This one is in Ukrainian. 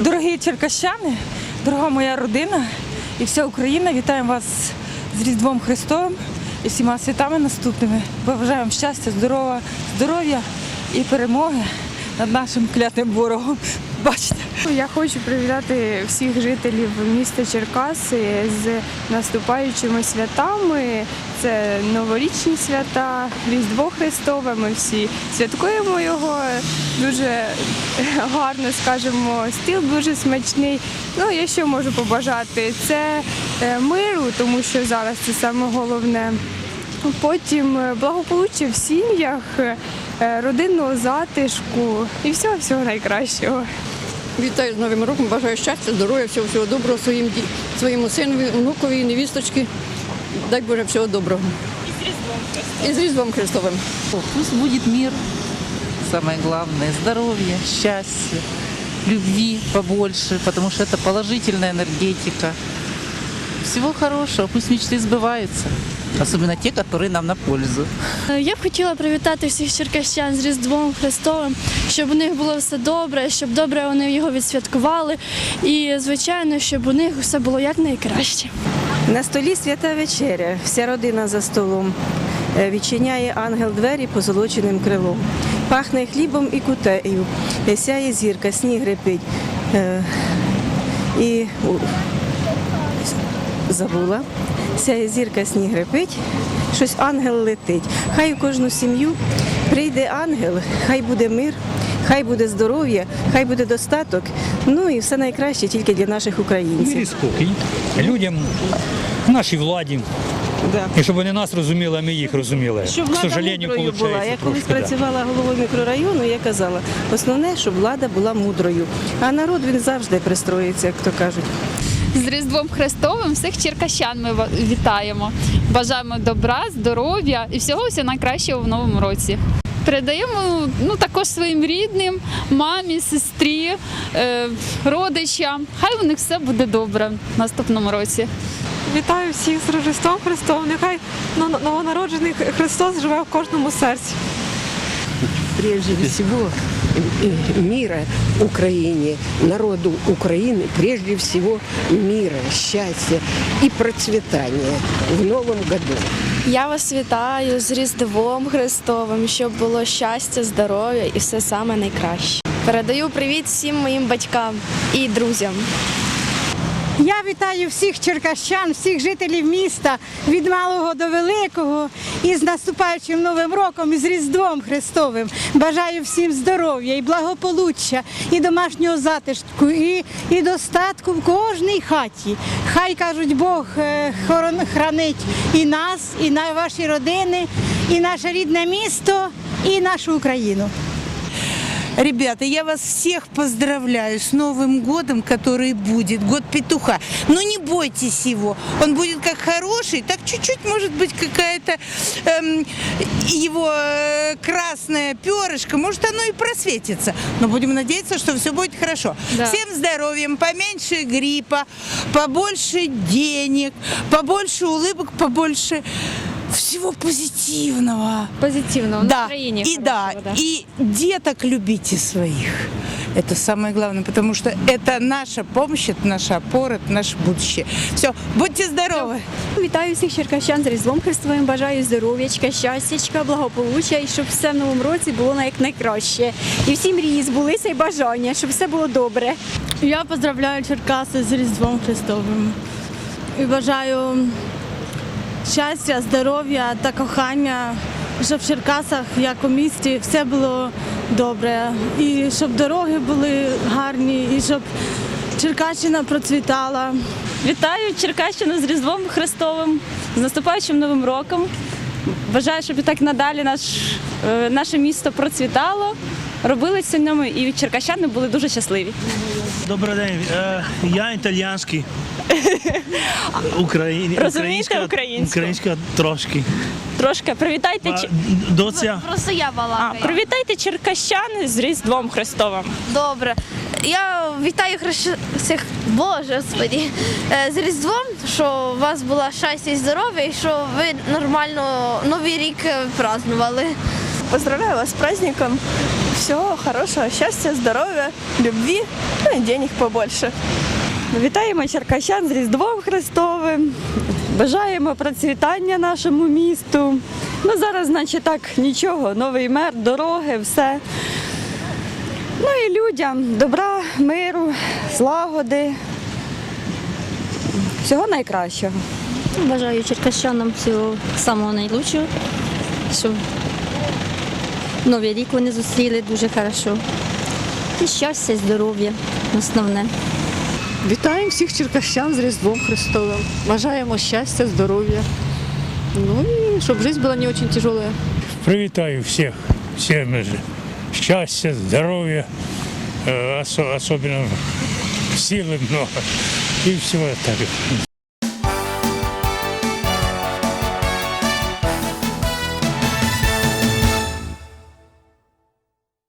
Дорогі черкащани, дорога моя родина і вся Україна, вітаємо вас з Різдвом Христовим і всіма святами наступними. Бажаємо щастя, здоров'я і перемоги над нашим клятим ворогом. Бачите. Я хочу привітати всіх жителів міста Черкаси з наступаючими святами. Це новорічні свята, Різдво Христове. Ми всі святкуємо його дуже гарно, скажімо, стіл дуже смачний. Ну, я що можу побажати? Це е, миру, тому що зараз це саме головне. Потім е, благополуччя в сім'ях, е, родинного затишку і всього всього найкращого. Вітаю з Новим роком, бажаю щастя, здоров'я, всього всього доброго своїм ді- своєму синові, внукові, невісточки. Дай Боже всього доброго. І з Різдвом Христовим. Пусть будет мир, самое главное, здоровье, счастье, любви побольше, потому что это положительная энергетика. Всего хорошего, пусть мечты сбываются, особенно те, которые нам на пользу. Е, Я б хотіла привітати всіх черкащан з Різдвом Христовим, щоб у них було все добре, щоб добре вони його відсвяткували. І, звичайно, щоб у них все було якнайкраще. На столі свята вечеря, вся родина за столом. Е, Відчиняє ангел двері позолоченим крилом. Пахне хлібом і кутею, Е, сяє зірка, сніг репить. І забула. Сяє зірка, сніг репить, щось ангел летить. Хай у кожну сім'ю прийде ангел, хай буде мир, хай буде здоров'я, хай буде достаток. Ну і все найкраще тільки для наших українців. Мир і спокій людям, нашій владі. І щоб вони нас розуміли, а ми їх розуміли. Щоб влада сожалению, мудрою була. Я колись трошки, да. працювала головою мікрорайону, я казала, основне, щоб влада була мудрою. А народ він завжди пристроїться, як то кажуть. З Різдвом Христовим всіх черкащан ми вітаємо. Бажаємо добра, здоров'я і всього всього найкращого в новому році. Передаємо ну, також своїм рідним, мамі, сестрі, е, родичам. Хай у них все буде добре в наступному році. Вітаю всіх з Рождеством Христовим. Нехай но- новонароджений Христос живе в кожному серці. Прежде всего э, мира Украине, народу Украины, прежде всего мира, счастья и процветания в новом году. Я вас вітаю з Різдвом Христовим, щоб було щастя, здоров'я і все саме найкраще. Передаю привіт всім моїм батькам і друзям. Я вітаю всіх черкащан, всіх жителів міста від малого до великого і з наступаючим новим роком і з Різдвом Христовим. Бажаю всім здоров'я і благополуччя, і домашнього затишку, і, і достатку в кожній хаті. Хай кажуть, Бог е, хранить і нас, і на ваші родини, і наше рідне місто, і нашу Україну. Ребята, я вас всех поздравляю с Новым годом, который будет, год петуха. Но не бойтесь его, он будет как хороший, так чуть-чуть может быть какая-то эм, его э, красное перышко, может оно и просветится. Но будем надеяться, что все будет хорошо. Да. Всем здоровьем, поменьше гриппа, побольше денег, побольше улыбок, побольше всего позитивного. Позитивного Да, настроєння. и да, хорошого, и деток любите своих. Это самое главное, потому что это наша помощь, это наша опора, это наше будущее. Все, будьте здоровы. Вітаю всіх черкащан з Різдвом Христовим. Бажаю здоров'ячка, щастячка, благополуччя і щоб все в новому році було на як найкраще. І всі мрії збулися і бажання, щоб все було добре. Я поздравляю Черкаси з Різдвом Христовим і бажаю щастя, здоров'я та кохання, щоб в Черкасах, як у місті, все було добре. І щоб дороги були гарні, і щоб Черкащина процвітала. Вітаю Черкащину з Різдвом Христовим, з наступаючим новим роком. Бажаю, щоб і так надалі наш, е, наше місто процвітало, робилися в ньому і черкащани були дуже щасливі. Добрий день. Е, я італіянський. Україн... Розумієте українську? Українська трошки. Трошки привітайте, А, Доця. Просто я а, балакаю. привітайте черкащан з Різдвом Христовим. Добре. Я вітаю хрещ... всіх, Боже, господі, е, з Різдвом, що у вас була щастя і здоров'я, і що ви нормально Новий рік е, празднували. Поздравляю вас с праздником. Всего хорошего, счастья, здоровья, любви, ну и денег побольше. Вітаємо черкащан з Різдвом Христовим. Бажаємо процвітання нашому місту. Ну зараз, значить, так нічого, новий мер, дороги, все. Ну і людям добра, миру, злагоди. Всього найкращого. Бажаю черкащанам всього самого найкращого, щоб Новий рік вони зустріли дуже хорошо. І щастя, здоров'я основне. Вітаємо всіх черкащан з Різдвом Христовим. Бажаємо щастя, здоров'я. Ну і щоб життя була не дуже тяжелая. Привітаю всіх, всім щастя, здоров'я, е, особливо сили много і всього так.